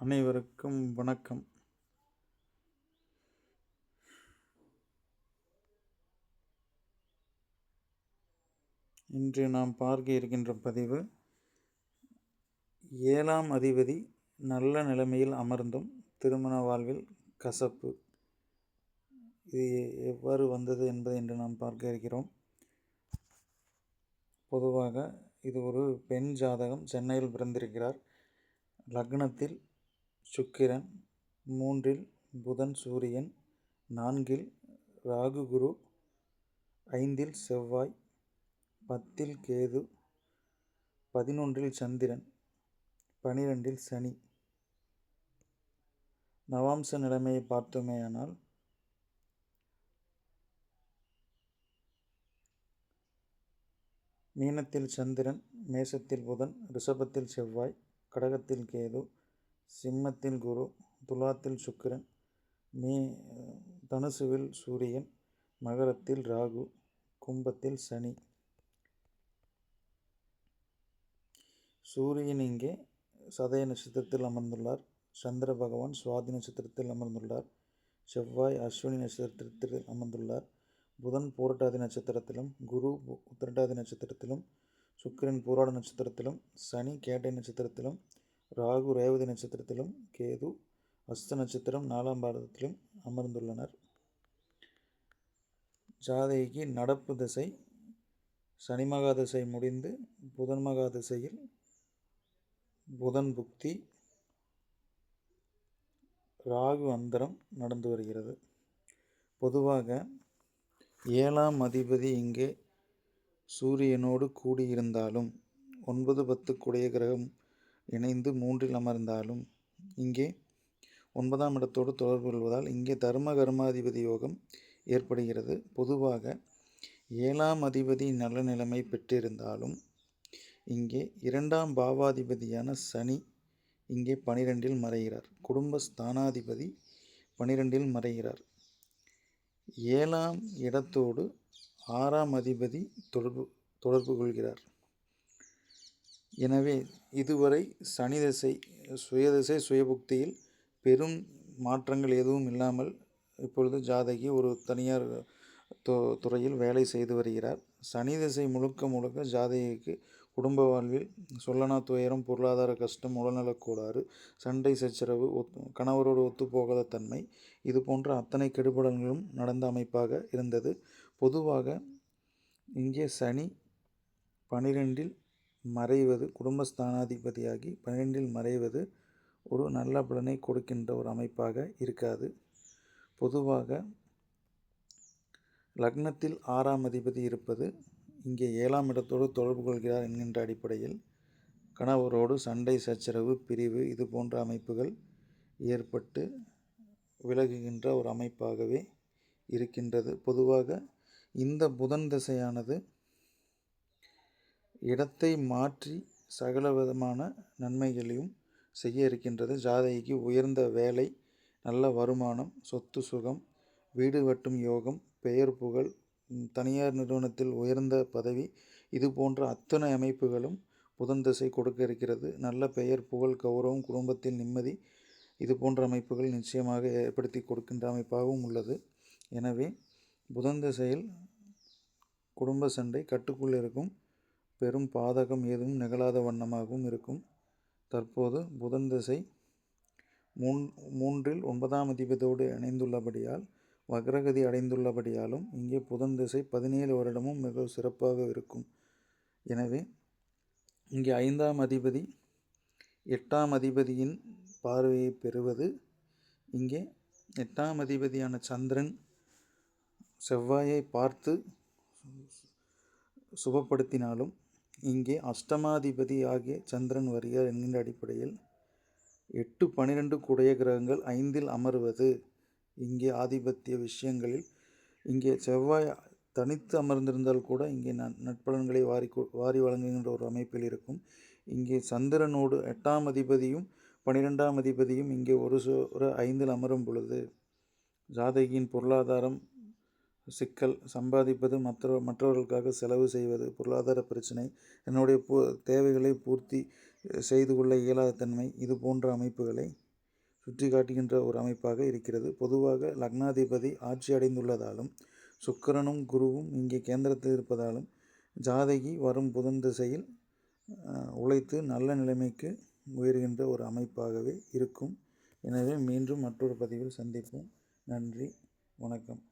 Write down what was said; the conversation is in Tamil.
அனைவருக்கும் வணக்கம். இன்று நாம் பார்க்க இருக்கின்ற பதிவு ஏழாம் அதிபதி நல்ல நிலைமையில் அமர்ந்தும் திருமண வாழ்வில் கசப்பு. இது எவ்வாறு வந்தது என்பதை இன்று நாம் பார்க்க இருக்கிறோம். பொதுவாக இது ஒரு பெண் ஜாதகம். சென்னையில் பிறந்திருக்கிறார். லக்னத்தில் சுக்கிரன் மூன்றில் புதன் சூரியன் நான்கில் ராகு குரு ஐந்தில் செவ்வாய் பத்தில் கேது பதினொன்றில் சந்திரன் பனிரெண்டில் சனி. நவாம்ச நிலைமையை பார்த்தோமேயானால் மீனத்தில் சந்திரன் மேசத்தில் புதன் ரிஷபத்தில் செவ்வாய் கடகத்தில் கேது சிம்மத்தில் குரு துலாத்தில் சுக்கிரன் மீ தனுசுவில் சூரியன் மகரத்தில் ராகு கும்பத்தில் சனி. சூரியன் இங்கே சதய நட்சத்திரத்தில் அமர்ந்துள்ளார். சந்திர பகவான் சுவாதி நட்சத்திரத்தில் அமர்ந்துள்ளார். செவ்வாய் அஸ்வினி நட்சத்திரத்தில் அமர்ந்துள்ளார். புதன் பூரட்டாதி நட்சத்திரத்திலும் குரு உத்திரட்டாதி நட்சத்திரத்திலும் சுக்கிரன் பூராட நட்சத்திரத்திலும் சனி கேட்டை நட்சத்திரத்திலும் ராகு ரேவதி நட்சத்திரத்திலும் கேது அஸ்த நட்சத்திரம் நாலாம் பாரதத்திலும் அமர்ந்துள்ளனர். ஜாதகிக்கு நடப்பு திசை சனி மகா திசை முடிந்து புதன் மகா திசையில் புதன் புக்தி ராகு அந்தரம் நடந்து வருகிறது. பொதுவாக ஏழாம் அதிபதி இங்கே சூரியனோடு கூடியிருந்தாலும் ஒன்பது பத்து குடைய கிரகம் இணைந்து மூன்றில் அமர்ந்தாலும் இங்கே ஒன்பதாம் இடத்தோடு தொடர்பு கொள்வதால் இங்கே தர்ம கர்மாதிபதி யோகம் ஏற்படுகிறது. பொதுவாக ஏழாம் அதிபதி நல்ல நிலைமை பெற்றிருந்தாலும் இங்கே இரண்டாம் பாவாதிபதியான சனி இங்கே பனிரெண்டில் மறைகிறார். குடும்ப ஸ்தானாதிபதி பனிரெண்டில் மறைகிறார். ஏழாம் இடத்தோடு ஆறாம் அதிபதி தொடர்பு தொடர்பு கொள்கிறார். எனவே இதுவரை சனி திசை சுயதிசை சுயபுக்தியில் பெரும் மாற்றங்கள் எதுவும் இல்லாமல் இப்பொழுது ஜாதகி ஒரு தனியார் து துறையில் வேலை செய்து வருகிறார். சனி திசை முழுக்க முழுக்க ஜாதகிக்கு குடும்ப வாழ்வில் சொல்லனா துயரம் பொருளாதார கஷ்டம் உடல்நலக்கோளாறு சண்டை சச்சரவு ஒத் கணவரோடு ஒத்துப்போகாத தன்மை இது போன்ற அத்தனை கெடுபடங்களும் நடந்த அமைப்பாக இருந்தது. பொதுவாக இங்கே சனி பனிரெண்டில் மறைவது குடும்பஸ்தானாதிபதியாகி பன்னிரெண்டில் மறைவது ஒரு நல்ல பலனை கொடுக்கின்ற ஒரு அமைப்பாக இருக்காது. பொதுவாக லக்னத்தில் ஆறாம் அதிபதி இருப்பது இங்கே ஏழாம் இடத்தோடு தொடர்பு கொள்கிறார் என்கின்ற அடிப்படையில் கணவரோடு சண்டை சச்சரவு பிரிவு இது போன்ற அமைப்புகள் ஏற்பட்டு விலகுகின்ற ஒரு அமைப்பாகவே இருக்கின்றது. பொதுவாக இந்த புதன் திசையானது இடத்தை மாற்றி சகல விதமான நன்மைகளையும் செய்ய இருக்கின்றது. ஜாதகிக்கு உயர்ந்த வேலை நல்ல வருமானம் சொத்து சுகம் வீடு வட்டும் யோகம் பெயர் புகழ் தனியார் நிறுவனத்தில் உயர்ந்த பதவி இது போன்ற அத்தனை அமைப்புகளும் புதன் திசை கொடுக்க இருக்கிறது. நல்ல பெயர் புகழ் கௌரவம் குடும்பத்தில் நிம்மதி இது போன்ற அமைப்புகள் நிச்சயமாக ஏற்படுத்தி கொடுக்கின்ற அமைப்பாகவும் உள்ளது. எனவே புதன் திசையில் குடும்ப சண்டை கட்டுக்குள் இருக்கும். பெரும் பாதகம் ஏதும் நிகழாத வண்ணமாகவும் இருக்கும். தற்போது புதன் திசை மூன் மூன்றில் ஒன்பதாம் அதிபதியோடு இணைந்துள்ளபடியால் வக்ரகதி அடைந்துள்ளபடியாலும் இங்கே புதன் திசை பதினேழு வருடமும் மிக சிறப்பாக இருக்கும். எனவே இங்கே ஐந்தாம் அதிபதி எட்டாம் அதிபதியின் பார்வையை பெறுவது இங்கே எட்டாம் அதிபதியான சந்திரன் செவ்வாயை பார்த்து சுபப்படுத்தினாலும் இங்கே அஷ்டமாதிபதி ஆகிய சந்திரன் வருகிறார் என்கின்ற அடிப்படையில் எட்டு பனிரெண்டு குடைய கிரகங்கள் ஐந்தில் அமர்வது. இங்கே ஆதிபத்திய விஷயங்களில் இங்கே செவ்வாய் தனித்து அமர்ந்திருந்தால் கூட இங்கே நட்பலன்களை வாரி வாரி வழங்குகின்ற ஒரு அமைப்பில் இருக்கும். இங்கே சந்திரனோடு எட்டாம் அதிபதியும் பனிரெண்டாம் அதிபதியும் இங்கே ஒரு ஒரு ஐந்தில் அமரும் பொழுது ஜாதகியின் பொருளாதாரம் சிக்கல் சம்பாதிப்பது மற்ற மற்றவர்களுக்காக செலவு செய்வது பொருளாதார பிரச்சனை என்னுடைய பூ தேவைகளை பூர்த்தி செய்து கொள்ள இயலாத தன்மை இது போன்ற அமைப்புகளை சுற்றி காட்டுகின்ற ஒரு அமைப்பாக இருக்கிறது. பொதுவாக லக்னாதிபதி ஆட்சி அடைந்துள்ளதாலும் சுக்கிரனும் குருவும் இங்கே கேந்திரத்தில் இருப்பதாலும் ஜாதகி வரும் புதன் திசையில் உழைத்து நல்ல நிலைமைக்கு உயர்கின்ற ஒரு அமைப்பாகவே இருக்கும். எனவே மீண்டும் மற்றொரு பதிவில் சந்திப்போம். நன்றி வணக்கம்.